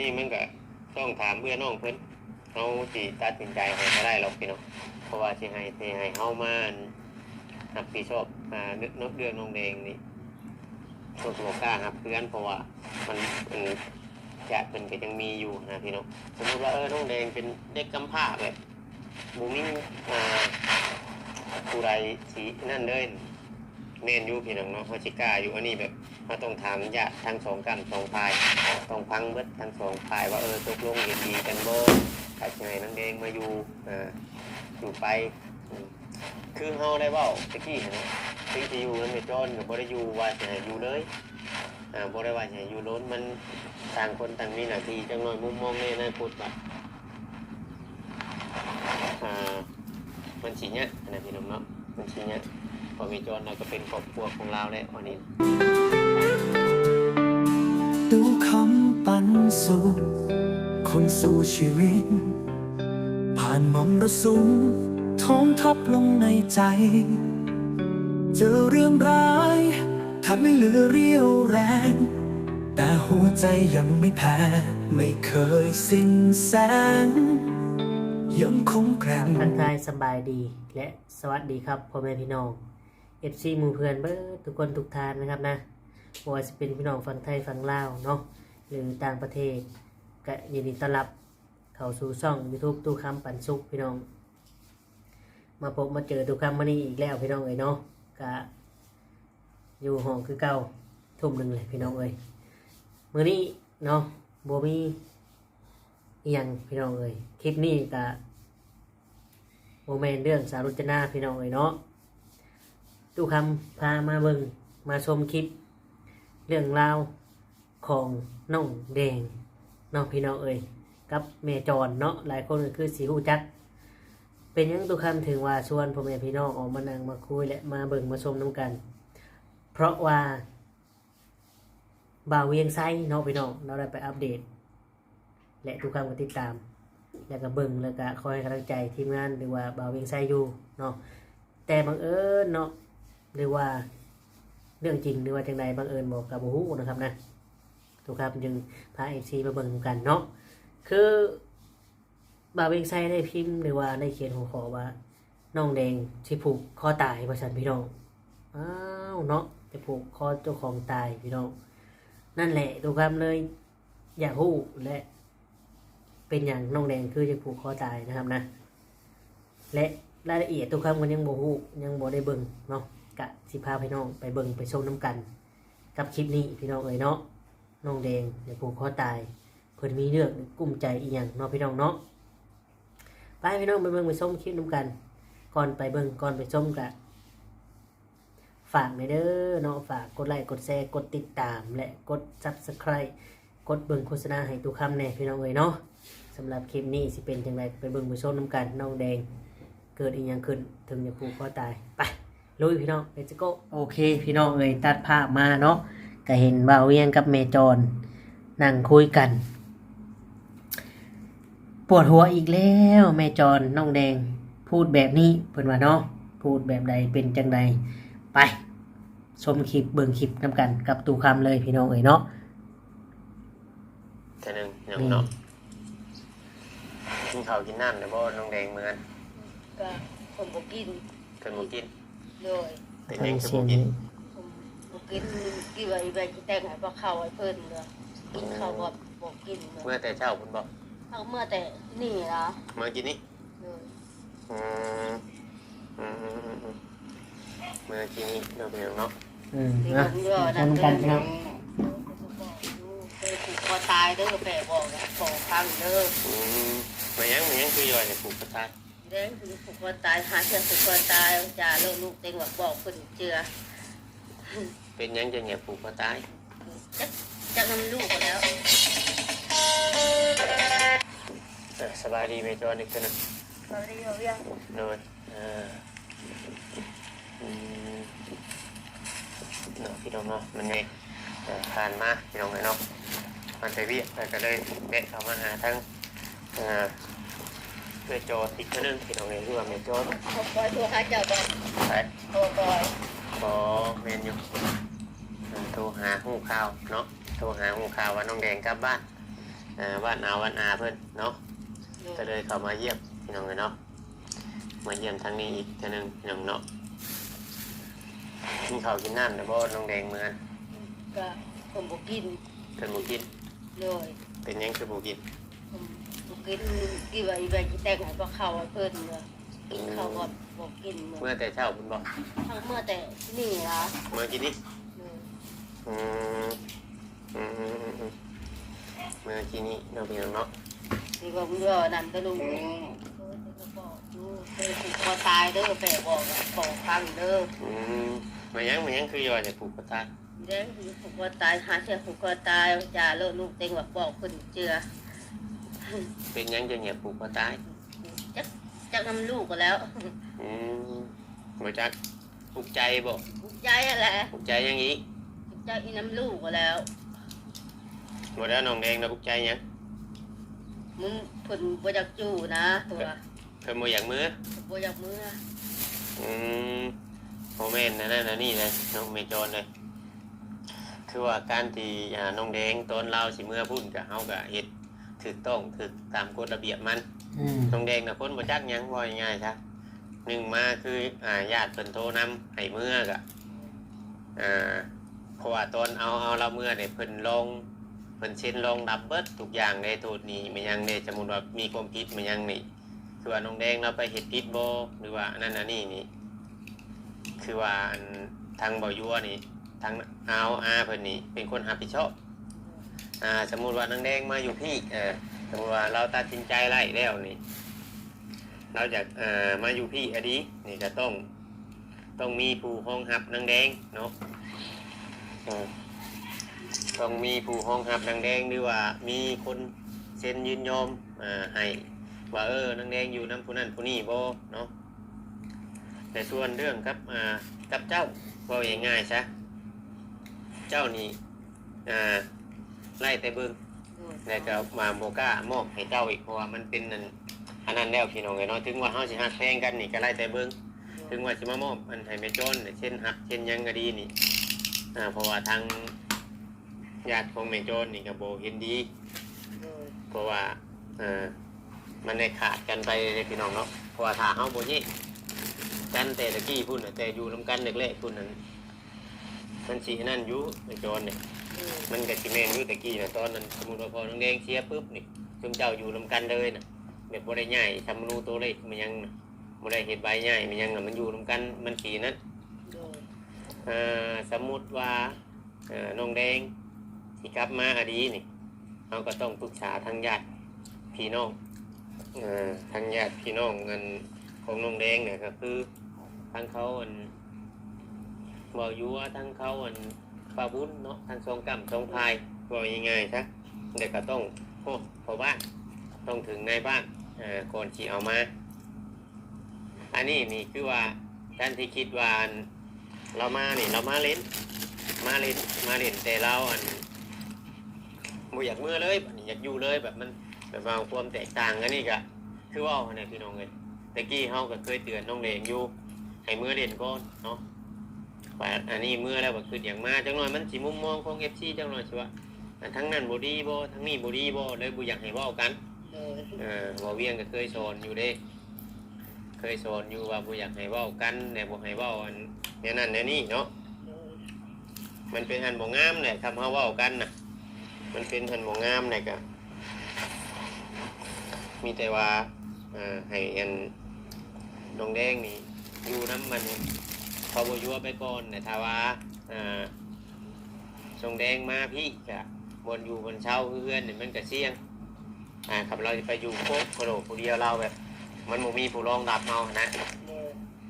นี้มันก็ต้องถามเพื่อนน้องเพิ่นเขาสิตัดสินใจให้ก็ได้หรอกพี่น้องเพราะว่าสิให้สิให้เฮามารับผิดชอบอ่าเรื่อเรื่องน้องแดงนี่ตัวตัวกล้าครับเพื่อนเพราะว่ามันมันจะเป็นก็ยังมีอยู่นะพี่น้องสมมติว่าเออน้องแดงเป็นเด็กกำพร้าแบบบูมิอ่าผู้ใดสีนั่นเลยเมนอยู่พี่น้องเนาะเขาชิก้าอยู่อันนี้แบบ มาต้องถามญาติทั้งสองกันสองฝ่ายต้องฟังเบิดทั้งสองฝ่ายว่าเออตกลงเห็นดีกันบ่ใครจะให้น้งแดงมาอยู่อ่าอยู่ไป คือเฮาได้เว้าตะกี้นะที่ที่อยู่นั้นไม่จอนกับบ่ได้อยู่ว่าจะให้อยู่เลยอ่าบ่ได้ว่าจะให้อยู่ล้นมันต่างคนต่างมีหน้าที่จังน้อยมุมมองในอนาคตว่าอ่ามันสิเนี่ยอันนั้นพี่น้องเนาะมันสิเนี่ยพอมีจอนเราก็เป็นครอบครัวของเราแล้วอันนี้ ดูคำปันสู่คนสู่ชีวิต ผ่านมรรสุมท้องทับลงในใจ เจอเรื่องร้ายทำให้เหลือเรี่ยวแรง แต่หัวใจยังไม่แพ้ ไม่เคยสิ้นแสงยังคงแกร่งทักทายสบายดีและสวัสดีครับพ่อแม่พี่น้อง FC หมู่เพื่อนเบิร์ทุกคนทุกทานนะครับนะ บ่ว่าจะเป็นพี่น้องฝั่งไทยฝั่งลาวเนาะหรือต่างประเทศก็ยินดีต้อนรับเข้าสู่ช่อง YouTube ตู้คำปันสุขพี่น้อง มาพบมาเจอตู้คำมานี่อีกแล้วพี่น้องเอ้ยเนาะก็อยู่ห้องคือเก่าทุ่มหนึ่งเลยพี่น้องเอ้ยมื้อนี้เนาะบ่มีอิหยังพี่น้องเอ้ยคลิปนี้ก็โมเมนเรื่องสารุจนาพี่น้องเอ้ยเนาะตู้คำพามาเบิงมาชมคลิป เรื่องราวของน้องแดงน้องพี่น้องเอ้ยกับแม่จอนเนาะหลายคนก็คือสีหูจัก เป็นยังตู้คำถึงว่าชวนพ่อแม่พี่น้องออกมานั่งมาคุยและมาเบิ่งมาชมน้ำกัน เพราะว่าบ่าวเวียงไซเนาะพี่น้องเราได้ไปอัปเดต และทุกคำก็ติดตาม แล้วก็เบิ่งแล้วก็คอยกำลังใจทีมงานหรือว่าบ่าวเวียงไซอยู่เนาะแต่บังเอิญเนาะหรือว่า เรื่องจริงหรือว่าจังใดบังเอิญบอกกับบูฮูนะครับนะทุกครับจึงพาเอฟซีมาเบิ่งกันเนาะคือบาเวงไซได้พิมพ์หรือว่าได้เขียนหัวข้อว่าน้องแดงที่ผูกคอตายประชันพี่น้องอ้าวเนาะจะผูกคอเจ้าของตายพี่น้องนั่นแหละทุกครับเลยอยากฮู้และ เป็นอย่างน้องแดงคือจะผูกคอตายนะครับนะ และรายละเอียดทุกคำกันยังโบฮูยังโบได้เบิ่งเนาะ กะสิพาพี่น้องไปเบิ่งไปชมน้ำกัน กับคลิปนี้พี่น้องเอ๋ยเนาะน้องแดงจะผูกคอตาย เพิ่นมีเรื่องกุ้มใจอีหยังเนาะพี่น้องเนาะไปพี่น้องไปเบิ่งไปชมคลิปน้ำกัน ก่อนไปเบิ่งก่อนไปชมกะฝากในอยเด้อเนาะฝากกดไลค์กดแชร์กดติดตาม และกด subscribe กดเบิ่งโฆษณาให้ทุคำแน่พี่น้องเอ๋ยเนาะสำหรับคลิปนี้สิเป็นจังไรไปเบิ่งไปชมน้ำกันน้องแดง เกิดอีหยังขึ้นถึงจะผูกคอตายไป ลุยพี่น้องเลสโกโอเค พี่น้องเอ่ยตัดภาพมาเนาะก็เห็นบ่าวเวียงกับเมจอนนั่งคุยกัน ปวดหัวอีกแล้วแม่จอนน้องแดง พูดแบบนี้เพิ่นว่าเนาะพูดแบบใดเป็นจังใดไปชมคลิปเบิ่งคลิปน้ำกันกับตูคำเลยพี่น้องเอ่ยเนาะเท่านึงน้องเนาะกินข้าวกินน้ำเดี๋ยวบ่น้องแดงเหมือนก็ผมบ่กิน เพิ่นบ่กิน เลยเป็นหยังคือบ่กินผมบ่กินกี่ว่าอีใบสิแต่งให้บ่เข้าให้เพิ่นเด้อกินข้าวบ่บ่กินเมื่อแต่เช้าเพิ่นบอกเอาเมื่อแต่นี่ล่ะเมื่อกินนี่เลยอืมอืมอืมอืมอืมเมื่อกินนี่เนาะพี่น้องเนาะอืมที่นะผมเด้อชมกันพี่น้องเคยผูกคอตายเด้อแปะบอกอะบอกฟังเด้ออืมมายังมายังคือย่อยเนี่ยผูกกระทาย เด้อคือผูกคอตายหาเชือกผูกคอตายจ่าเลิกลูกเต็งว่าบอกเพิ่นเจือเป็นหยังจะเงียบผูกกระทายจักจักนำลูกก็แล้วเออสบายดีไหมจอนี่คือนะตอนนี้เราเรียกนอนเอออืมเนาะพี่น้องเนาะมันไงเออผ่านมาพี่น้องเลยเนาะมันไปเวียแต่ก็เลยแวะเข้ามาหาทั้งเอ่ อเพื่อโจติดเท่านึงพี่น้องเลยคือว่าเมโจเขาปล่อยตัวหาเจ้าบ่ไปโทรปล่อยบอเมนอยู่เออโทรหาหูข่าวเนาะโทรหาหูข่าวว่าน้องแดงกลับบ้านอ่าบ้านอาวันอาเพิ่นเนาะโดก็ยเลยเข้ามาเยี่ยมพี่น้องเลยเนาะมาเยี่ยมทางนี้อีกเทีนึงพี่น้องเนาะกินข้าวกินน้ำนะบ่น้องแดงเมือนก็ผมบ่กินเพิ่นบ่กินโดยเป็นหยังคือบ่กินผมบ่ กินกี่ว่าอีแบสิแต่งให้พวกเขาไว้เพิ่นเด้อกินข้าวบ่บ่กินเด้อเมื่อแต่เช้าเพิ่นบอกทั้งเมื่อแต่นี่ล่ะเมื่อกินนี่โดยอืมอืมอืมอืมอืมเมื่อกินนี่เราพี่น้องเนาะนี่ก็เมื่อนั่นก็ลุงนี่เออจะบอกดูเคยผูกคอตายเด้อแปะบอกอะบอกฟังเด้อ อืมมายังมายังคืออยู่ว่าจะผูกคอตายเด้อผูกคอตายหาเสียผูกคอตายจ่าเลิกลูกเต็งว่าบอกเพิ่นเจือ เป็นหยังจะเหยียบผูกคอตายจักจักนำลูกก็แล้วอืมบ่จักผูกใจบ่ผูกใจอะไรผูกใจยังอีกผูกใจอีน้ำลูกก็แล้วบ่ได้วน้องแดงนะผูกใจหยังมึงเพิ่นบ่อยากจู้นะตัวเพิ่นบ่อยากมือบ่อยากมืออืมโมเมนต์นั่นน่ะนี่เลยน้องเมจอนเลยคือว่าการที่อ่าน้องแดงตอนเราสิเมื่อพุ่นกับเฮากับเฮ็ด ถูกต้องถูกตามกฎระเบียบมันอืมน้องแดงน่ะคนบ่จักหยังว่าง่ายๆซะหนึ่งมาคืออ่าญาติเพิ่นโทรนำให้เมื่อกะอ่าเพราะว่าตอนเอาเอาเราเมื่อเนี่ยเพิ่นลงเพิ่นเซ็นลงรับเบิดทุกอย่างในโทษนี้มันยังเนี่ยสมมุติว่ามีความผิดมันยังนี่คือว่าน้องแดงเราไปเฮ็ดผิดบ่หรือว่าอันนั้นอันนี้นี่ คือว่าอันทางเบายัวนี่ทางเอาอาเพิ่นนี่เป็นคนรับผิดชอบ อ่าสมมุติว่านางแดงมาอยู่พี่เออสมมุติว่าเราตัดสินใจไล่แล้วนี่ เราจะเอ่อมาอยู่พี่อดีนี่ก็ต้อง ต้องมีผู้ห้องหับนางแดงเนาะต้องมีผู้ห้องหับนางแดงหรือว่ามีคนเซ็นยินยอมอ่าให้ว่าเออนางแดงอยู่น้ำผู้นั้นผู้นี้บ่เนาะแต่ส่วนเรื่องครับอ่ากับเจ้าว่าง่ายๆซะเจ้านี่อ่า ไล่แต่เบิ้งแล้วก็มาโบกล้ามอบให้เจ้าอีกเพราะว่ามันเป็นนั่นอันนั้นแล้วพี่น้องไงเนาะถึงว่าเฮาสิฮักแพงกันนี่ก็ไล่แต่เบิ้งถึงว่าสิมามอบอันให้แม่โจนเนี่ยเช่นฮักเช่นหยังก็ดีนี่อ่าเพราะว่าทางญาติของแม่โจนนี่ก็บ่เห็นดีโดยเพราะว่าเออมันได้ขาดกันไปเลยพี่น้องเนาะเพราะว่าถ้าเฮาบ่นี่กันแต่ตะกี้พุ่นน่ะแต่อยู่นํกันเล็กๆพุ่นนั้นมันสินั่นอยู่ในจรเนี่ยโดย มันก็สิแม่นอยู่ตะกี้น่ะตอนนั้นสมมุติว่าพอน้องแดงเสียปุ๊บนี่จุมเจ้าอยู่นํกันเลยน่ะแบบบ่ได้ใหญ่ทำนูตัวเล็กมันยังน่ะบ่ได้เฮ็ดใบใหญ่มันยังน่ะมันอยู่นํกันมันสีนั้นโดยเอ่อสมมุติว่าเอ่อน้องแดงที่กลับมาอดีนี่เราก็ต้องปรึกษาทางญาติพี่น้องเอ่อทางญาติพี่น้องเงินของน้องแดงเนี่ยก็คือทางเขาอันบอกอยู่ว่าทางเขาอัน ปาบุญเนาะทางสองกำสองพายบอกยังไงซะเด็กก็ต้องโอ้พอบ้านต้องถึงในบ้านเอ่อก่อนที่เอามา อันนี้นี่คือว่าท่านที่คิดว่าเรามานี่เรามาเล่น มาเล่นมาเล่นแต่เราอันบ่อยากเมื่อเลยอยากอยู่เลยแบบมันแบบว่าความแตกต่างกันนี่ก็คือว่าเนี่ยพี่น้องเลยตะกี้เฮาก็เคยเตือนน้องเลงอยู่ให้เมื่อเล่นก่อนเนาะ ว่าอันนี้เมื่อแล้วก็คืออย่างมาจังหน่อยมันสิมุมมองของ FC จังหน่อยสิว่าอันทั้งนั้นบ่ดีบ่ทั้งนี้บ่ดีบ่เลยบ่อยากให้เว้ากันโดยเออบ่เวียงก็เคยสอนอยู่เด้ เคยสอนอยู่ว่าบ่อยากให้เว้ากันแต่บ่ให้เว้าอันแนวนั้นแนวนี้เนาะโดยมันเป็นอันบ่งามแหละคำเฮาเว้ากันน่ะ มันเป็นอันบ่งามแหละก็มีแต่ว่าเอ่อให้อันน้องแดงนี่อยู่น้ำมัน พอบ่ยัวไปก่อนแต่ถ้าว่าอ่อทรงแดงมาพี่ก็บนอยู่บนเช่าเพื่อนเนี่ยมันก็เสี่ยงอ่าครับเราจะไปอยู่โคกโคโลผู้เดียวเราแบบ มันบ่มีผู้รองรับเรานะ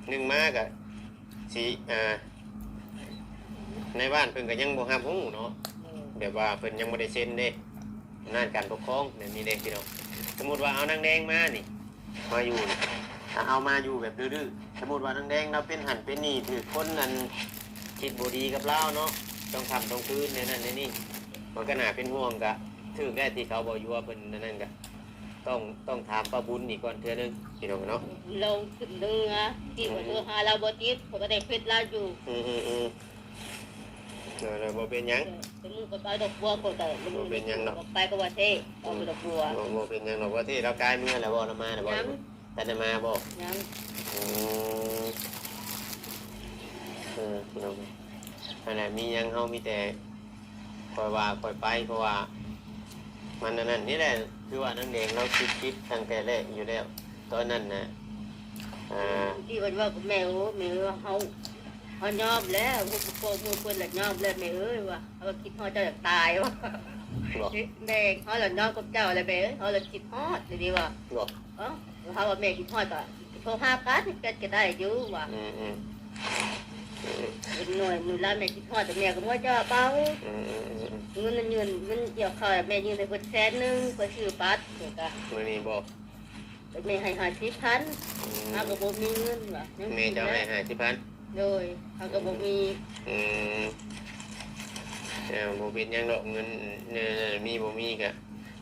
หนึ่งมากอะสีอ่าในบ้านเพิ่นก็ยังบ่ฮับฮู้เนาะโดยแบบว่าเพิ่นยังบ่ได้เซ็นเด้อำนาการปกครองแบบนี้เด้พี่น้องสมมุติว่าเอานางแดงมานี่มาอยู่นี่ถ้าเอามาอยู่แบบดื้อๆ สมมุติว่านางแดงเราเป็นหันเป็นนี่ถือคนนั้นคิดบ่ดีกับเราเนาะต้องทำต้องคืนในนั้นในนี่มันก็น่าเป็นห่วงกะถือได้ที่เขาบ่อยู่ว่าเพิ่นนั่นกะต้องต้องถามป้าบุญนี่ก่อนเทื่อนึงพี่น้องเนาะเราขึ้นเรือที่ว่าเรือหาเราบ่ติดเขาก็ได้เพชรเราอยู่อืมอืมอืมเดี๋ยวเราบ่เป็นหยังแต่มึงก็ไปดอกบัวก็แต่มึงบ่เป็นหยังเนาะไปก็ว่าเท่เอาไปดอกบัวบ่บ่เป็นหยังหรอกว่าที่เรากายเมื่อแล้วบ่เรามาแล้วบ่ยั งแต่ได้มาบ่ยังอืมเออพี่น้องอันนั้นมีหยังเฮามีแต่คอยว่าคอยไปเพราะว่า มันอันนั้นนี่แหละคือว่านังแดงเราคิดคิดตั้งแต่แรกอยู่แล้วตอนนั้นนะอ่าที่วันว่ากับแม่โอ้แม่ว่าเฮาเฮายอมแล้วพวกพวกมือคนละยอมแล้วแม่เอ้ยว่าเฮาคิดฮอดเจ้าอยากตายว่ะบอกแม่เฮาละยอมกับเจ้าแล้วแม่เอ้ยเฮาละคิดฮอดเลยดีว่าบอกเอ้า เฮาว่าแม่คิดฮอดก็โทรหากันก็จะได้อยู่ว่าอืมอืมอืมเป็นหน่วยหน่วยละแม่คิดฮอดแต่แม่ก็บ่เจ้าเป้าอืมอืมอืมเงินมันยืนมันเกี่ยวข้าวแม่ยืนไปเพิ่นแสนหนึงเพื่อซื้อบัตรเดี๋ยวก็มื่อนี้บอกแม่ให้หาสิบพันอืมเฮาก็บ่มีเงินว่ะยังแม่เจ้าให้หาที่พันโดยเฮาก็บ่มีอืมเออโมเป็นหยังดอกเงินเนี่ยมีบ่มีกะ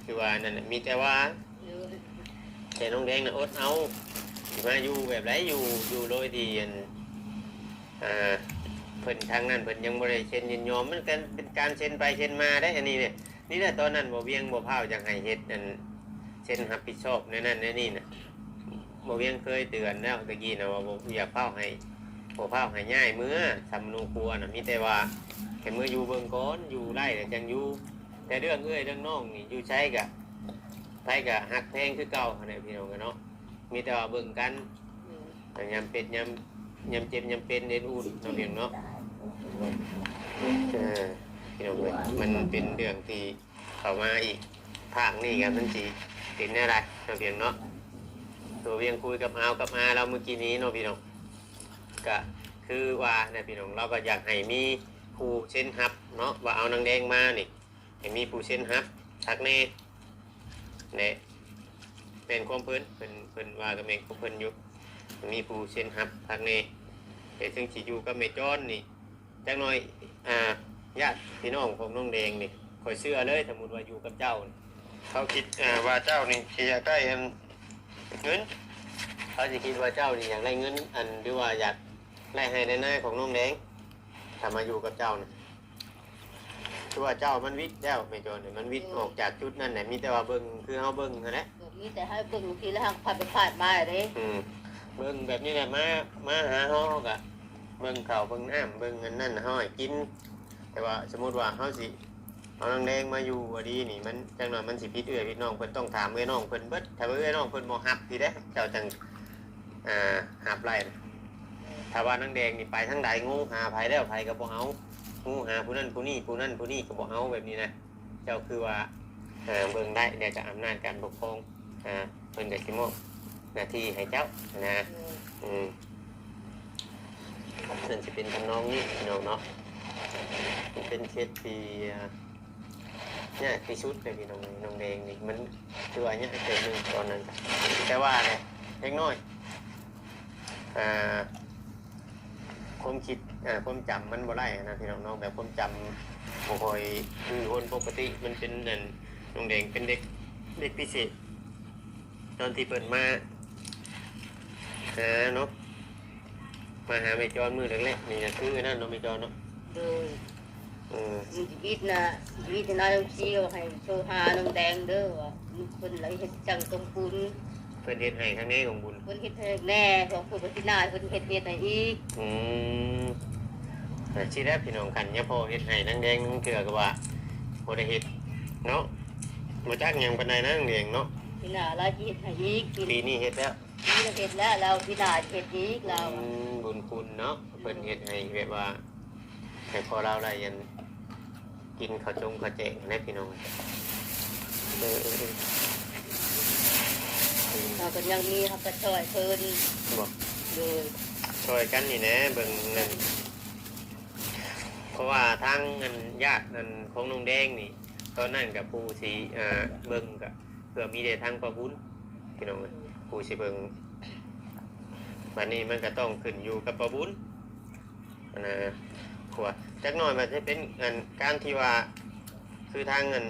คือว่านั่นน่ะมีแต่ว่าโดย แต่น้องแดงนะอดเอามาอยู่แบบไรอยู่อยู่โดยที่อ่าเพิ่นทางนั้นเพิ่นยังบ่ได้เซ็นยินยอมมันกันเป็นการเซ็นไปเซ็นมาได้อันนี้เนี่ยนี่แหละตอนนั้นบ่เวียงบ่พร้าจังให้เฮ็ดอันเซ็นรับผิดชอบในนั้นในนี่น่ะบ่เวียงเคยเตือนแล้วตะกี้น่ะว่าบ่อยากเฝ้าให้บ่เฝ้าให้ง่ายเมื่อสำนูครัวน่ะมีแต่ว่าแค่เมื่ออยู่เบิ่งก่อนอยู่ไร่แล้วจังอยู่แต่เรื่องเอ้ยเรื่องน้องนี่อยู่ใช้กะ ไผก็หักแพงคือเก่าเนี่ยพี่น้องกันเนาะมีแต่ว่าเบิ่งกันยำเป็ดยำยำเจ็บยำเป็นเด่นอุ่นน้องเพียงเนาะเออพี่น้องเอ้ยมันเป็นเรื่องที่เข้ามาอีกภาคนี่กันมันสีเป็นอะไรน้องเพียงเนาะตัวเวียงคุยกับอาวกับอาเราเมื่อกี้นี้เนาะพี่น้องก็คือว่าเนี่ยพี่น้องเราก็อยากให้มีผู้เช่นฮับเนาะว่าเอานางแดงมานี่ให้มีผู้เช่นฮับทักแน่ เนี่ยเป็นความเพิ่นเพิ่นเพิ่นว่ากับแม่งความเพิ่นอยู่มีผู้เช่นฮับทางนี้แต่ซึ่งสิอยู่กับแม่จ้อนนี่จักหน่อยอ่าญาติพี่น้องของน้องแดงนี่คอยเชื่อเลยสมมติว่าอยู่กับเจ้านี่เขาคิดอ่าว่าเจ้านี่สิอยากได้อันเงินเขาสิคิดว่าเจ้านี่อยากได้เงิน อันหรือว่าอยากไล่ให้ในหน้าของน้องแดงถ้ามาอยู่กับเจ้านี่ คือว่าเจ้ามันวิทย์แล้วแม่จ้อนนี่มันวิทย์ออกจากจุดนั้นแหละมีแต่ว่าเบิ่งคือเฮาเบิ่งเท่านั้นก็มีแต่ให้เบิ่งทีละหักผ่านไปผ่านมาเด้อืมเบิ่งแบบนี้แหละมามาหาเฮากะเบิ่งข้าวเบิ่งน้ำเบิ่งอันนั่นเฮาให้กิน แต่ว่าสมมุติว่าเฮาสิเอานางแดงมาอยู่ว่าดีนี่มันจังหน่อยมันสิผิดเอื้อยผิดน้องเพิ่นต้องถามเอื้อยน้องเพิ่นเบิดถ้าเอื้อยน้องเพิ่นบ่ฮับพี่เด้เจ้าจังอ่าฮับไล่นะถ้าว่านางแดงนี่ไปทางใดงูหาไผแล้วไผก็บ่เอา งูหาผู้นั้นผู้นี้ผู้นั้นผู้นี้ก็บ่เอาแบบนี้นะเจ้าคือว่าอ่าเบิ่งได้เดี๋ยวจะอำนาจการปกครองอ่าเพิ่นก็สิมอบหน้าที่ให้เจ้านะอืมนั่นจะเป็นทำนองนี้พี่น้องเนาะมันเป็นเคสที่อ่าเนี่ยที่สุดเลยพี่น้องน้องแดงนี่มันคือว่าเนี่ยเกิดหนึ่งตอนนั้นแต่ว่าเนี่ยเล็กน้อยอ่า ความคิดอ่าความจำมันบ่ได้นะพี่น้องเนาะแบบความจำบ่ค่อยคือคนปกติมันเป็นนั่นน้องแดงเป็นเด็กเด็กพิเศษ ตอนที่เปิดมาหาเนาะมาหาไม่จอนมือเล็กๆนี่นะคือนั่นเนาะไม่จอนเนาะโดยอืมมีชีวิตนะชีวิตนายต้องชี้ว่าให้โชว์หาน้ำแดงเด้อว่ามีคนไหลเฮ็ดจังตรงคุณเพื่อนเฮ็ดให้ข้างในของบุญ คนเฮ็ดให้แน่ของผู้ปฏินาคนเฮ็ดเฮ็ดให้อีกอืมแต่ชีแรกพี่น้องกันเนี่ยพอเฮ็ดให้นั่งแดงนั่งเกลือกับว่าบ่ได้เฮ็ดเนาะมาจักหยังปานใดนะนั่งแดงเนาะพี่นาเราเฮ็ดให้อีกปีปีนี้เฮ็ดแล้วนี้เราเฮ็ดแล้วเราพี่นาเฮ็ดอีกเราอืมบุญคุณเนาะเพิ่นเฮ็ดให้แบบว่าให้พอเราได้ยันกินข้าวจงข้าวแจงนะพี่น้องเออ เออเอออืมเราก็ยังมีเขาก็ช่วยเพิ่นบอกโดยช่วยกันนี่นะเบิ่งนั่นเพราะว่าทางเงินญาตินั่นของน้องแดงนี่ตอนนั้นกับผู้สีอ่าเบิ่งกับเพื่อมีแต่ทางประบุญพี่น้องเอ้ยผู้สิเบิ่งบัดนี้มันก็ต้องขึ้นอยู่กับประบุญนะขวาจักหน่อยมันจะเป็นอันการที่ว่าคือทางเงิน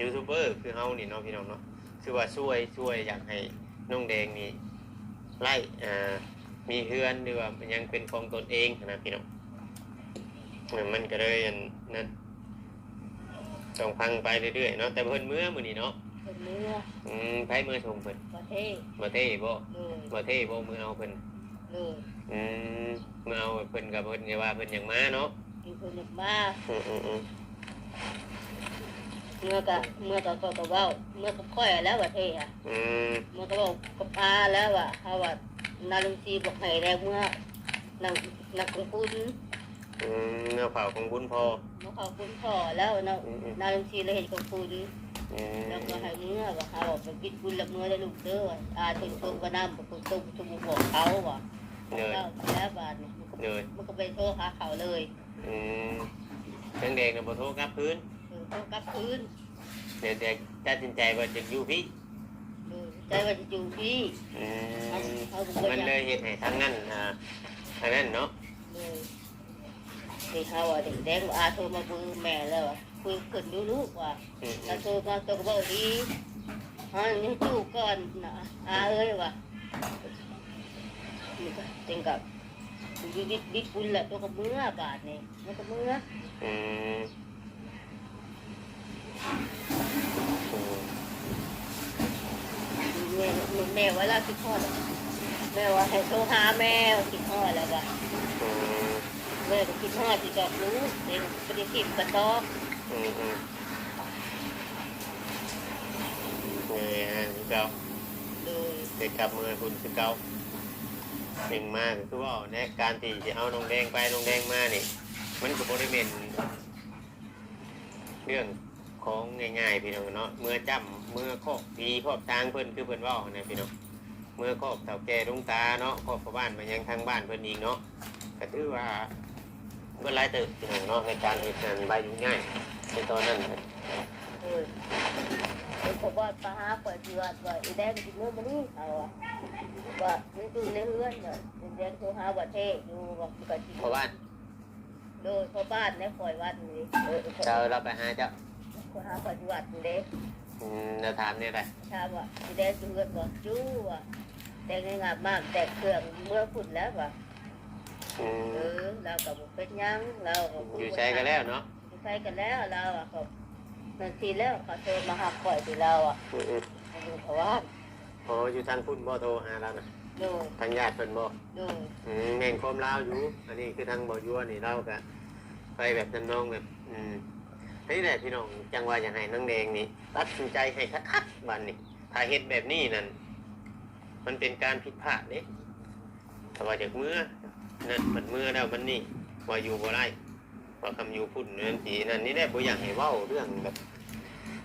ยูทูบเบอร์คือเฮานี่เนาะพี่น้องเนาะ คือว่าช่วยช่วยอยากให้น้องแดงนี่ไล่อ่ามีเฮือนหรือว่ามันยังเป็นของตนเองนะพี่น้องมันก็เลยอันนั้นต้องฟังไปเรื่อยๆเนาะแต่เพิ่นเมื่อมื้อนี้เนาะเป็นเนื้ออืมไผเมื่อชมเพิ่นประเทศบ่เท่บ่เลยบ่เท่บ่มือเอาเพิ่นเลยอืมมือเอาเพิ่นกับเพิ่นก็ว่าเพิ่นอย่างมาเนาะมีคนอยากมาอืมอืมอืม เมื่อกับเมื่อกับก็กับว่าเมื่อกับค่อยแล้วประเทศอะอืมเมื่อก็บอกกับอาแล้วว่าเขาว่านาลุงซีบอกให้แล้วเมื่อนังนักของคุณอืมเนื้อเผาของบุญพอเมื่อเขาคุณพ่อแล้วนะอืมอืมนาลุงซีเลยเห็นของคุณอืมแล้วก็ให้เมื่อว่าเขาบอกไปกินบุญละเมื่อได้ลูกเด้ออาตรงตรงก็น้ำบอกตรงตรงตรงบอกเขาว่าเนินแล้วแล้วบาทเนี่ยมันก็เนินมันก็ไปโทรหาเขาเลยอืมเรื่องแดงน่ะบ่โทรกลับพื้น เออโทรกลับคืนเดี๋ยวแต่ตัดสินใจว่าจะอยู่พี่เออใจว่าจะอยู่ที่อืมเขาบอกว่ามันจะเลยเฮ็ดให้ทางนั้นอ่าทางนั้นเนาะเลยที่เขาว่าเด็กแดงว่าอาโทรมาบือแม่แล้วว่าคุยขึ้นดูลูกว่าอืมแล้วโทรมาตัวก็บอกดีฮะยังจูก่อนนะอาเอ้ยว่ะนี่ก็จึงกับดิดิดิบุญแหละตัวก็เมื่อบาทนี่มันก็เมื่ออืมอืม แม่แม่ว่าเราคิดทอดแม่ว่าให้โทรหาแม่ว่าคิดทอแล้วว่ะอืมแม่ก็คิดทอที่จะรู้เองปฏิทินกระต๊อกอืมอืมนี่ฮะคือเก่าโดยเด็กกลับมือคุณคือเก่าหนึ่งมากคือว่าในการที่จะเอาน้องแดงไปน้องแดงมานี่ มันก็บริเวณเรื่อง ของง่ายๆพี่น้องเนาะเมื่อจำเมื่อครอบดีครอบทางเพิ่นคือเพิ่นเว่าเนี่ยพี่น้องเมื่อครอบเต่าแก่ลุงตาเนาะครอบพ่อบ้านมายังทางบ้านเพิ่นอีกเนาะก็ถือว่าเมื่อไรเติบพี่น้องเนาะในการเหตุงานใบยุ่งง่ายในตอนนั้นเออเป็นขบวนปลาหาปล่อยเชือดว่าอีแดงกินเนื้อมันนี่เอาอะว่านี่คือในเรือนเนี่ยอีแดงโทรหาว่าเทอยู่ว่าก็กินพ่อบ้านโดยพ่อบ้านในคอยวัดนี่เออเจ้าเราไปหาเจ้า คอยหาปฏิวัติเด็กอืมเราถามเนี่ยแหละถามว่าอีแดงคือเงินบอกจู้ว่าแต่งงานมากแต่เครื่องเมื่อพุ่นแล้วว่าอืเอมอเราก็บอกเป็นหยังเราก็อยู่ใช้กันแล้วเนาะอยู่ใช้กันแล้วเราอะก็นาทีแล้วเขาโทรมาหาปล่อยที่เราอะอืมอืมมาดูเขาว่าโอ้อยู่ทางพุ่นบ่โทรหาเรานะโดยทางญาติเพิ่นบ่โดยอืมแม่นความลาวอยู่ อันนี้คือทางบ่ยัวนี่เราก็ไปแบบทำนองแบบ อืม นี่แหละพี่น้องจังว่าอย่างให้น้องแดงนี่ตัดสินใจให้คักๆบัดนี้ถ้าเฮ็ดแบบนี้นั่นมันเป็นการผิดพลาดเด้ถ้าว่าจากเมื่อนั่นมันเมื่อแล้วมันนี่ว่าอยู่บ่ได้ว่าคำอยู่พุ่นนั่นสินั่นนี่แหละบ่อยากให้เว้าเรื่องแบบ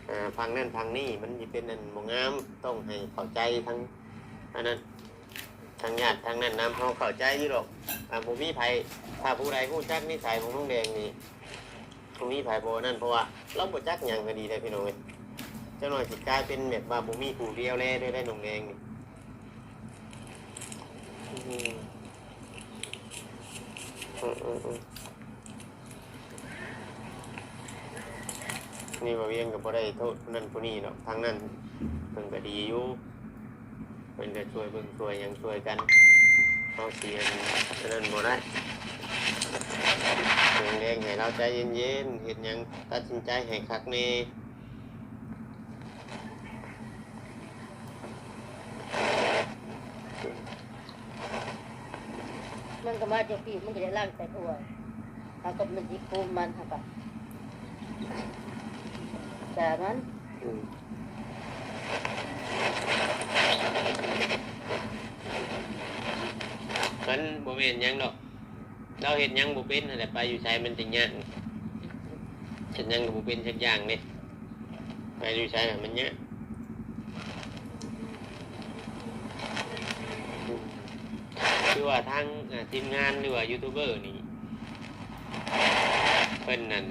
อ่าฟังนั่นฟังนี่มันสิเป็นอันบ่งามต้องให้เข้าใจทั้งอันนั้นทางญาติทางนั้นนำเขาเข้าใจอยู่หรอกอ่าผมมีไผถ้าผู้ใดผู้จักนิสัยของน้องแดงนี่ ผมมีไผโบนั่นเพราะว่าเราบ่จักหยังก็ดีได้พี่น้องเอ้ยเจ้าหน่อยสิกลายเป็นแบบว่าบ่มีผู้เดียวแลด้วยได้หน้องแดงนี่อืมอืมอืมนี่ว่าเวียงก็บ่ได้โทษนั่นผู้นี้หรอกทางนั้นเพิ่นก็ดีอยู่เพิ่นก็ช่วยเบิ่งช่วยยังช่วยกันเอาเสียงฉะนั้นบ่ได้ เรื่องแดงให้เราใจเย็นๆเฮ็ดหยังตัดสินใจให้คักแน่มันก็มาจากพี่มันก็ได้ล่างแต่ถ้วยเขาก็มันจิกูมันค่ะปะแต่นั้นอืมมันบ่แม่นหยังดอก เราเฮ็ดหยังบ่เป็นนั่นแหละไปอยู่ไสมันจะยากเฮ็ดหยังบ่เป็นสักอย่างเด้ไปอยู่ไสน่ะมันยากอืมคือว่าทางทีมงานหรือว่ายูทูบเบอร์นี่เพิ่นนั่น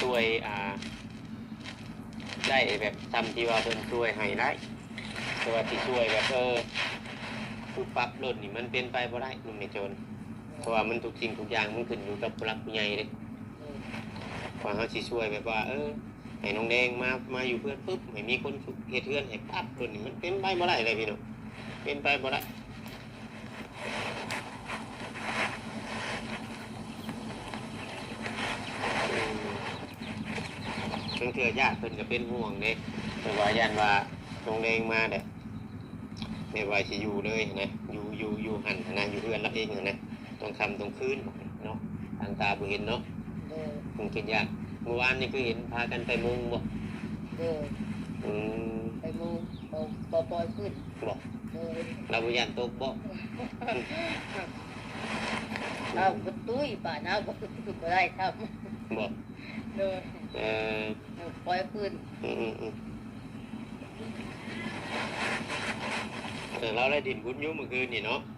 ช่วยอ่าได้แบบทำที่ว่าเพิ่นช่วยให้ได้แต่ว่าที่ช่วยแบบเออผู้ปรับรถนี่มันเป็นไปบ่ได้ลุงในโจร ราะว่ามันทุกสิ่งทุกอย่างมันขึ้นอยู่กับผู้รักผู้ใหญ่เลยความเขาสิช่วยแบบว่า เออให้น้องแดงมามาอยู่เพื่อนปุ๊บให้มีคนขุดเหตุเพื่อนให้ปั๊บรุ่นนี้มันเป็นไปบ่ได้เลยพี่น้องเป็นไปบ่ได้เพื่งเถื่อญาติเพิ่นก็เป็นห่วงเนี่ยแต่ว่าญาติว่าตรงเรงมาเด้ไม่ว่าสิอยู่เลยนะอยู่อยู่อยู่หันนะอยู่เพื่อนรัาเองนะ ต้องคำต้องคืนเนาะทางตาบ่เห็นเนาะโดยคงคิดยากเมื่อวานนี่คือเห็นพากันไปมุงบ่โดยอืมไปมูปอปอปอยขึ้นบ่โดยเราบ่ยันตกบ่เอากระตุ้ยป่าน้าก็คือบ่ได้ทบ่ำโดยเออปล่อยขึ้นอืมอืมอืมเออเราได้ดินบุญอยุ่เมื่อคืนนี่เนาะโดย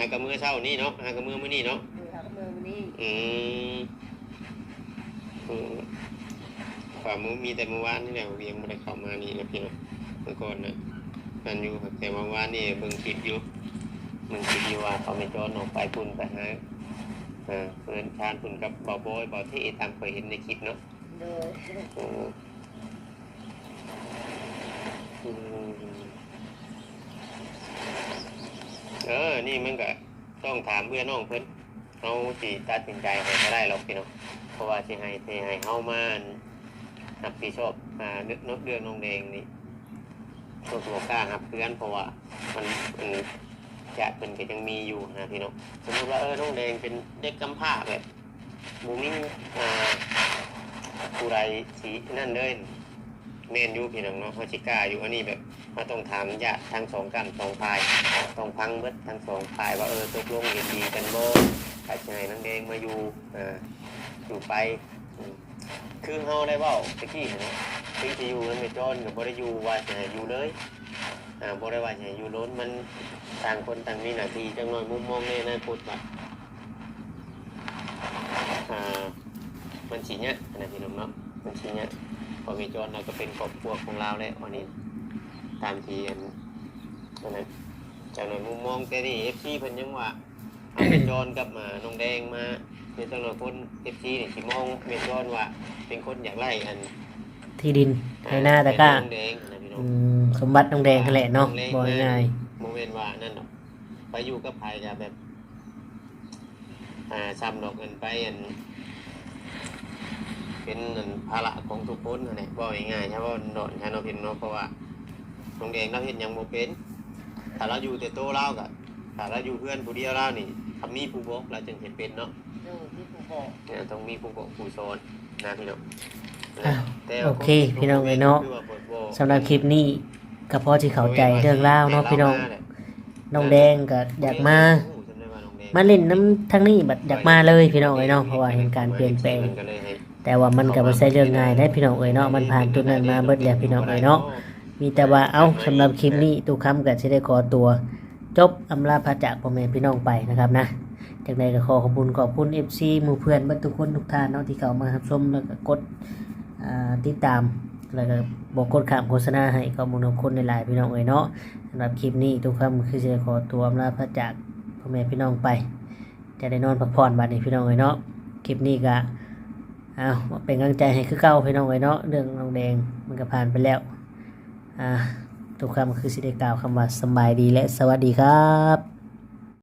หากระมือเช้านี่เนาะหากระมือมื้อนี่เนาะดูทางเมืองนี้อืมอืมฝ่ามือมีแต่เมื่อวานนี่แหละเวียงไม่ได้เข้ามานี่นะพี่เนาะเมื่อก่อนนะกันอยู่ครับแต่เมื่อวานนี่เบิ่งคลิปอยู่เบิ่งคลิปอยู่ว่าเขาไม่จอนออกไปพุ่นไปหาเออเพื่อนชานพุ่นกับบ่าวโบอยบ่าวที่ตามเคยเห็นในคลิปเนาะโดยอืม อืมเออ นี่มันก็ต้องถามเพื่อนน้องเพิ่นเขาสิตัดสินใจให้ก็ได้หรอกพี่น้องเพราะว่าสิให้สิให้เฮามารับผิดชอบอ่านกนกเดืองนนองแดงนี่ตัวตัวกล้าครับเพื่อนเพราะว่ามันมันจะเป็นก็ยังมีอยู่นะพี่น้องสมมติว่าเออน้องแดงเป็นเด็กกำพร้าแบบบูมิงอ่าผู้ใดสีนั่นเลยเมนอยูพี่น้องเนาะเขาชิก้าอยู่อันนี้แบบ มาต้องถามญาติทั้งสองกันสองฝ่ายต้องพังเบิดทั้งสองฝ่ายว่าเออตกลงเห็นดีกันบ่ถ้าจะให้นังแดงมาอยู่อ่าอยู่ไป คือเฮาได้เว้าตะกี้นะถึงสิอยู่นั้นไม่จนก็บ่ได้อยู่ว่าจะให้อยู่เลยอ่าบ่ได้ว่าจะให้อยู่ล้นมันต่างคนต่างมีหน้าที่จังหน่อยมุมมองในอนาคตว่าอ่ามันชี้เนี่ยอันนั้นพี่น้องเนาะมันชี้เนี่ยพอมีจรเราก็เป็นครอบครัวของเราแล้ววันนี้ ตามที่อันอันนั้นจากหน่อยมุมมองแต่นี่เอฟซีเพิ่นยังว่าเอาเมจอนกับมาน้องแดงมาเป็นจังหน่อยคนเอฟซีนี่สิมองเมจอนว่า เป็นคนอยากไล่อันที่ดินให้หน้าตะกร้าน้องแดงนะพี่น้องอืมสมบัติน้องแดงนั่นแหละเนาะบอกง่ายโมเมนต์ว่านั่นเนาะไปอยู่กับไผจะแบบ อ่าซ้ำดอกเงินไปอันเป็นอันภาระของทุกคนนั่นแหละบอกง่ายๆใช่ว่าโดนใช่เนาะพี่น้องเพราะว่า น้องแดงเราเห็นหยังบ่เป็นถ้าเราอยู่แต่โตเราก็ถ้าเราอยู่เพื่อนผู้เดียวเรานี่ถ้ามีผู้บอกเราจึงเห็นเป็นเนาะโดยที่ผู้บอกเนี่ยต้องมีผู้บอกผู้สอนนะพี่น้องๆอ้าวแต่โอเค พี่น้องเลยเนาะคือว่ปิดบ่สำหรับคลิปนี้ก็พอที่เข้าใจเรื่องราวเนาะพี่น้องน้องแดงก็อยากมามาเล่นน้ำทั้งนี้บัดอยากมาเลยพี่น้องเอ้ยเนาะเพราะว่าเห็นการเปลี่ยนแปลงแต่ว่ามันก็บ่ใช่เรื่องง่ายได้พี่น้องเอ้ยเนาะมันผ่านจุดนั้นมาเบิดแล้วพี่น้องเอ้ยเนาะ มีแต่ว่าเอ้าสำหรับคลิปนี้ทุกคำก็สิได้ขอตัว จบอำลาพระจากพ่อแม่พี่น้องไปนะครับนะจากใดก็ขอขอบคุณขอบคุณ FC หมู่เพื่อนบัทุกคนทุกท่านเนาะที่เข้ามารับชมแล้วก็กดติดตามแล้วก็บอกกดข้ามโฆษณาให้ข้อมูลของคนในหลายพี่น้องเอ้ยเนาะสำหรับคลิปนี้ทุกคำคือสิได้ขอตัวอำลาพระจากพ่อแม่พี่น้องไป จะได้นอนพักผ่อนบัดนี้พี่น้องเอ้ยเนาะคลิปนี้ก็เอาเป็นกำลังใจให้คือเก่าพี่น้องเอ้ยเนาะเรื่องน้องแดงมันก็ผ่านไปแล้ว อ่าทุกคำคือสิได้กล่าวคำว่าสบายดีและสวัสดีครับ